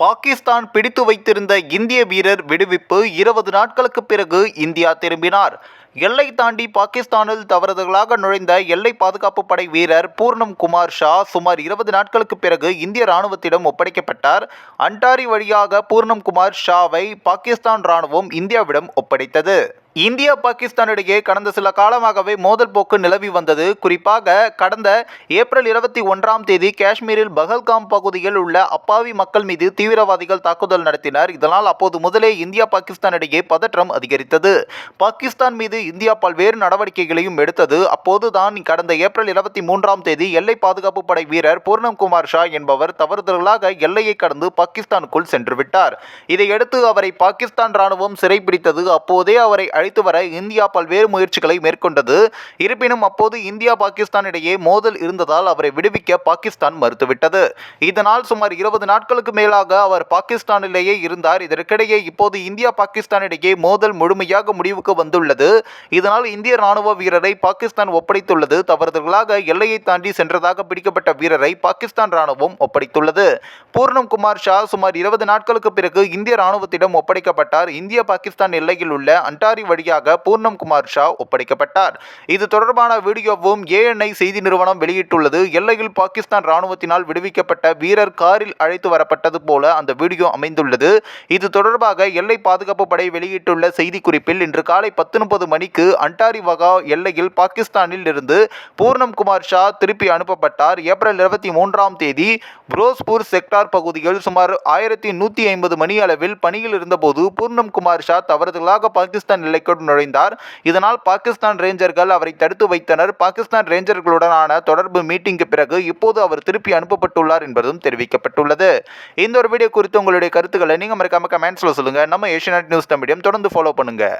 பாகிஸ்தான் பிடித்து வைத்திருந்த இந்திய வீரர் விடுவிப்பு இருபது நாட்களுக்கு பிறகு இந்தியா திரும்பினார். எல்லை தாண்டி பாகிஸ்தானில் தவறுதலாக நுழைந்த எல்லை பாதுகாப்பு படை வீரர் பூர்ணம் குமார் ஷா சுமார் இருபது நாட்களுக்கு பிறகு இந்திய ராணுவத்திடம் ஒப்படைக்கப்பட்டார். அண்டாரி வழியாக பூர்ணம் குமார் ஷாவை பாகிஸ்தான் ராணுவம் இந்தியாவிடம் ஒப்படைத்தது. இந்தியா பாகிஸ்தான் இடையே கடந்த சில காலமாகவே மோதல் போக்கு நிலவி வந்தது. குறிப்பாக கடந்த ஏப்ரல் இருபத்தி ஒன்றாம் தேதி காஷ்மீரில் பகல்காம் பகுதியில் உள்ள அப்பாவி மக்கள் மீது தீவிரவாதிகள் தாக்குதல் நடத்தினர். இதனால் அப்போது முதலே இந்தியா பாகிஸ்தான் இடையே பதற்றம் அதிகரித்தது. பாகிஸ்தான் மீது இந்தியா பல்வேறு நடவடிக்கைகளையும் எடுத்தது. அப்போதுதான் கடந்த ஏப்ரல் இருபத்தி மூன்றாம் தேதி எல்லை பாதுகாப்பு படை வீரர் பூர்ணம் குமார் ஷா என்பவர் தவறுதலாக எல்லையை கடந்து பாகிஸ்தானுக்குள் சென்று விட்டார். இதையடுத்து அவரை பாகிஸ்தான் ராணுவம் சிறைப்பிடித்தது அப்போதே அவரை அழைத்து வர இந்தியா பல்வேறு முயற்சிகளை மேற்கொண்டது. இருப்பினும் அப்போது இந்தியா பாகிஸ்தான் இடையே மோதல் இருந்ததால் அவரை விடுவிக்க பாகிஸ்தான் மறுத்துவிட்டது. இதனால் சுமார் இருபது நாட்களுக்கு மேலாக அவர் பாகிஸ்தானிலேயே இருந்தார். இதற்கிடையே இப்போது இந்தியா பாகிஸ்தான் இடையே மோதல் முழுமையாக முடிவுக்கு வந்துள்ளது. இதனால் இந்திய ராணுவ வீரரை பாகிஸ்தான் ஒப்படைத்துள்ளது. தவறுதலாக எல்லையை தாண்டி சென்றதாக பிடிக்கப்பட்ட வீரரை பாகிஸ்தான் ராணுவம் ஒப்படைத்துள்ளது. பூர்ணம் குமார் ஷா சுமார் இருபது நாட்களுக்கு பிறகு இந்திய ராணுவத்திடம் ஒப்படைக்கப்பட்டார். இந்திய பாகிஸ்தான் எல்லையில் உள்ள அண்டாரி வழியாக பூர்ணம் குமார் ஷா ஒப்படைக்கப்பட்டார். இது தொடர்பான வீடியோவும் ஏஎன்ஐ செய்தி நிறுவனம் வெளியிட்டுள்ளது. எல்லையில் பாகிஸ்தான் ராணுவத்தினால் விடுவிக்கப்பட்ட வீரர் காரில் அழைத்து வரப்பட்டது போல அந்த வீடியோ அமைந்துள்ளது. இது தொடர்பாக எல்லை பாதுகாப்பு படை வெளியிட்டுள்ள செய்திக்குறிப்பில் இன்று காலை பத்து முப்பது மணிக்கு அன்டாரி வகா எல்லையில் பாகிஸ்தானில் இருந்து பூர்ணம் குமார் ஷா திருப்பி அனுப்பப்பட்டார். ஏப்ரல் இருபத்தி மூன்றாம் தேதி புரோஸ்பூர் செக்டார் பகுதியில் சுமார் ஆயிரத்தி நூற்றி ஐம்பது மணி அளவில் பணியில் இருந்தபோது பூர்ணம் குமார் ஷா தவறுதலாக பாகிஸ்தான் எல்லைக்குள் நுழைந்தார். இதனால் பாகிஸ்தான் ரேஞ்சர்கள் அவரை தடுத்து வைத்தனர். பாகிஸ்தான் ரேஞ்சர்களுடனான தொடர்பு மீட்டிங்கு பிறகு இப்போது அவர் திருப்பி அனுப்பப்பட்டுள்ளார் என்பதும் தெரிவிக்கப்பட்டுள்ளது. இந்த ஒரு வீடியோ குறித்து உங்களுடைய கருத்துக்களை நீங்கள் மறக்காம கமெண்ட்ஸில் சொல்லுங்கள் நம்ம ஏஷியநெட் நியூஸ் தமிழியம் தொடர்ந்து ஃபாலோ பண்ணுங்கள்